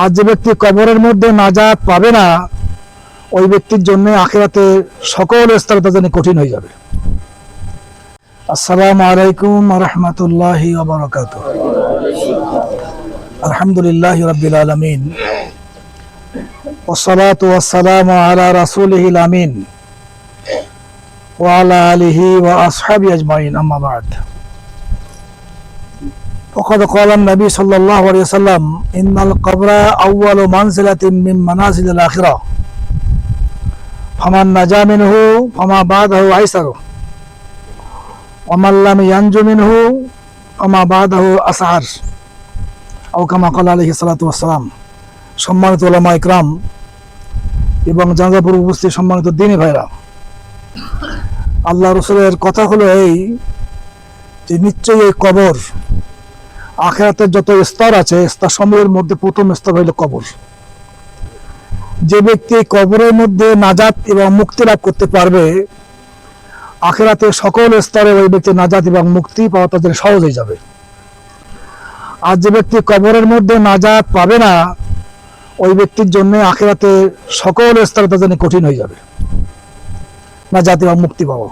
আর যে ব্যক্তি কবরের মধ্যে নাজাত পাবে না, ওই ব্যক্তির জন্য আখেরাতে সকল স্তরতা যেন কঠিন হয়ে যাবে। আসসালামু আলাইকুম রহমতুল্লাহ আলহামদুলিল্লাহ রবিল আলা আমিন। ওয়ালা আলিহি ওয়া আসহাবি আজমাইন وقد قال النبي صلى الله عليه وسلم إن القبر أول منزلة من منازل الآخرة فمن نجا منه فما بعده أيسر ومن لم ينج منه فما بعده أسعر أو كما قال عليه الصلاة والسلام সম্মানিত ওলামা ইকরাম এবং জাঙ্গাপুর উপস্থিত সম্মানিত দিনী ভাইরা আল্লাহ রসুলের কথা হলো এই যে নিশ্চয়ই এই কবর আখেরাতের যত স্তর আছে স্তর সমূহের মধ্যে প্রথম স্তর হইল কবর। যে ব্যক্তি কবরের মধ্যে নাজাত এবং মুক্তি লাভ করতে পারবে, আখেরাতে সকল স্তরে ওই ব্যক্তি নাজাত এবং মুক্তি পাওয়া তাদের সহজ হয়ে যাবে। আর যে ব্যক্তি কবরের মধ্যে নাজাত পাবে না, ওই ব্যক্তির জন্য আখেরাতে সকল স্তরে তাদের কঠিন হয়ে যাবে। নাজাত এবং মুক্তি পাবো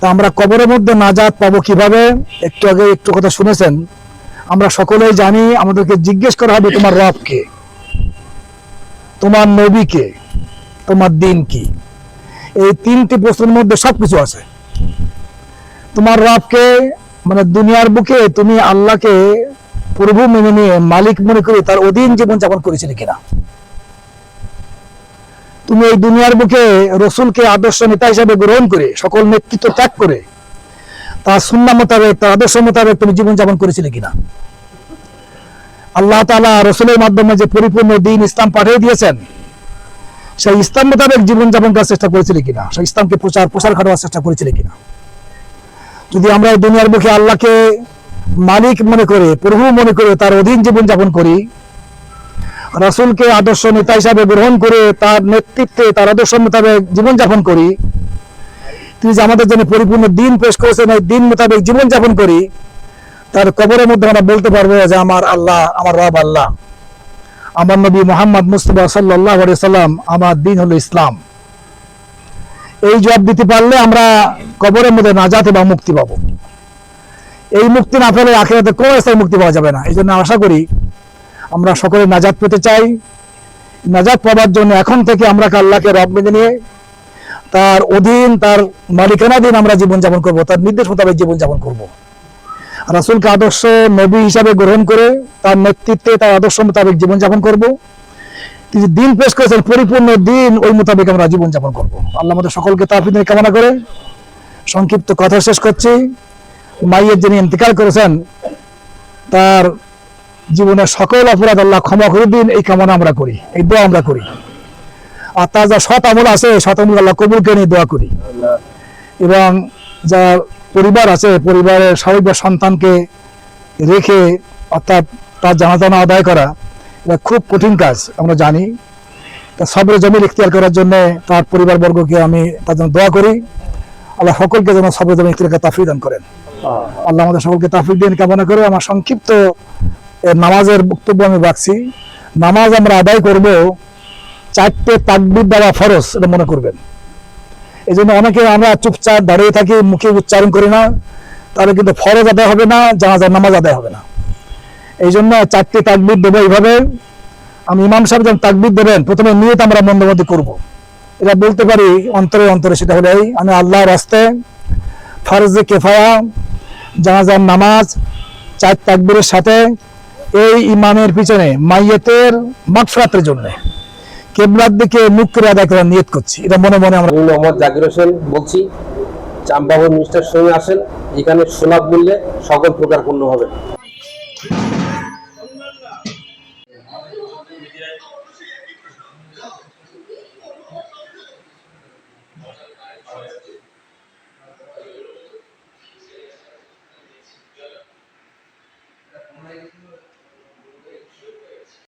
তা আমরা কবরের মধ্যে নাজাত পাবো কীভাবে? একটু আগে একটু কথা শুনেছেন আমরা সকলেই জানি, আমাদেরকে জিজ্ঞেস করা হবে তোমার রব কে তোমার নবী কে তোমার দিন কি এই তিনটি প্রশ্নের মধ্যে সবকিছু আছে। তোমার রবকে মানে দুনিয়ার বুকে তুমি আল্লাহকে প্রভু মেনে নিয়ে মালিক মনে করে তার অধীন জীবন যাপন করেছিলে কিনা? তুমি এই দুনিয়ার বুকে রসুলকে আদর্শ নেতা হিসাবে গ্রহণ করে, সকল নেতৃত্ব ত্যাগ করে তার সুন্না মোতাবেক, তার আদর্শ মোতাবেক তুমি জীবনযাপন করেছিলে কিনা? আল্লাহ তালা রসুলের মাধ্যমে যে পরিপূর্ণ দিন ইসলাম পাঠিয়ে দিয়েছেন, সেই ইসলাম মোতাবেক জীবনযাপন করার চেষ্টা করেছিলে কিনা? সেই ইসলামকে প্রচার, প্রসার ঘটাবার চেষ্টা করেছিলে কিনা? যদি আমরা দুনিয়ার মুখে আল্লাহকে মালিক মনে করে, প্রভু মনে করে, তার অধীন জীবন যাপন করি, রাসুলকে আদর্শ নেতা হিসাবে গ্রহণ করে, তার নেতৃত্বে, তার আদর্শ মোতাবেক জীবনযাপন করি তিনি যে আমাদের জন্য পরিপূর্ণ দিন পেশ করেছেন, এই দিন মোতাবেক জীবনযাপন করি, তার কবরের মধ্যে আমরা বলতে পারব যে আমার আল্লাহ, আমার রব আল্লাহ। আমার নবী মোহাম্মদ মুস্তফা সাল্লাহ সাল্লাম আমার দিন হলো ইসলাম। এই জবাব দিতে পারলে আমরা কবরের মধ্যে নাজাত এবং মুক্তি পাবো। এই মুক্তি না পেলে আখেরাতে কোনো স্থায়ী মুক্তি পাওয়া যাবে না। এই জন্য আশা করি আমরা সকলে নাজাত পেতে চাই। নাজাত পাওয়ার জন্য এখন থেকে আমরা কাল্লাকে রব মেনে নিয়ে তার অধীন, তার মালিকানাধীন আমরা জীবনযাপন করব, তার নির্দেশ মোতাবেক জীবনযাপন করব। রাসুলকে আদর্শ নবী হিসাবে গ্রহণ করে তার নেতৃত্বে, তার আদর্শ মোতাবেক জীবনযাপন করব। তিনি দিন পেশ করেছেন, পরিপূর্ণ দিন ওই মোতাবেক আমরা জীবনযাপন করব। আল্লাহ আমাদের সকলকে তার তাফিদের কামনা করে সংক্ষিপ্ত কথা শেষ করছি। মাইয়ের যিনি ইন্তেকাল করেছেন, তার জীবনের সকল অপরাধ আল্লাহ ক্ষমা করে দিন, এই কামনা আমরা করি, এই দোয়া আমরা করি। আর তার যা সৎ আমল আছে, সৎ আমল আল্লাহ কবুলকে নিয়ে দোয়া করি। এবং যা পরিবার আছে, পরিবারের স্বাভাবিক সন্তানকে রেখে, অর্থাৎ তার জানাজানা আদায় করা, এটা খুব কঠিন কাজ, আমরা জানি। তা সবরে জমির ইখতিয়ার করার জন্য তার পরিবারবর্গকে আমি তার জন্য দোয়া করি। আল্লাহ সকলকে যেন সবরে জমির ইখতিয়ারকে তাফিক দান করেন। আল্লাহ আমাদের সকলকে তাফিক দিন, কামনা করে আমার সংক্ষিপ্ত নামাজের বক্তব্য আমি রাখছি। নামাজ আমরা আদায় করব চারটে তাকবির দেওয়া ফরজ, এটা মনে করবেন। এই জন্য অনেকে আমরা চুপচাপ দাঁড়িয়ে থাকি, মুখে উচ্চারণ করি না, তাহলে কিন্তু ফরজ আদায় হবে না, জানাজার নামাজ আদায় হবে না। এই জন্য চারটি তাকবির দেবো এইভাবে। আমি ইমাম সাহেব যখন তাকবির দেবেন, প্রথমে নিয়ত আমরা মন্দ মধ্যে করব। এটা বলতে পারি, অন্তরে অন্তরে সেটা হলে আমি আল্লাহর রাস্তায় ফরজে কেফায়া, জানাজার নামাজ, চার তাকবিরের সাথে এই ইমামের পিছনে মাইয়েতের মাগফিরাতের জন্য। কেবলার দিকে মুখ করে আদায় করার নিয়ত করছি। এটা মনে মনে আমরা মোহাম্মদ জাকির হোসেন বলছি চাম্পাবন মিস্টার সঙ্গে আসেন, এখানে সোলাপ বললে সকল প্রকার পণ্য হবে।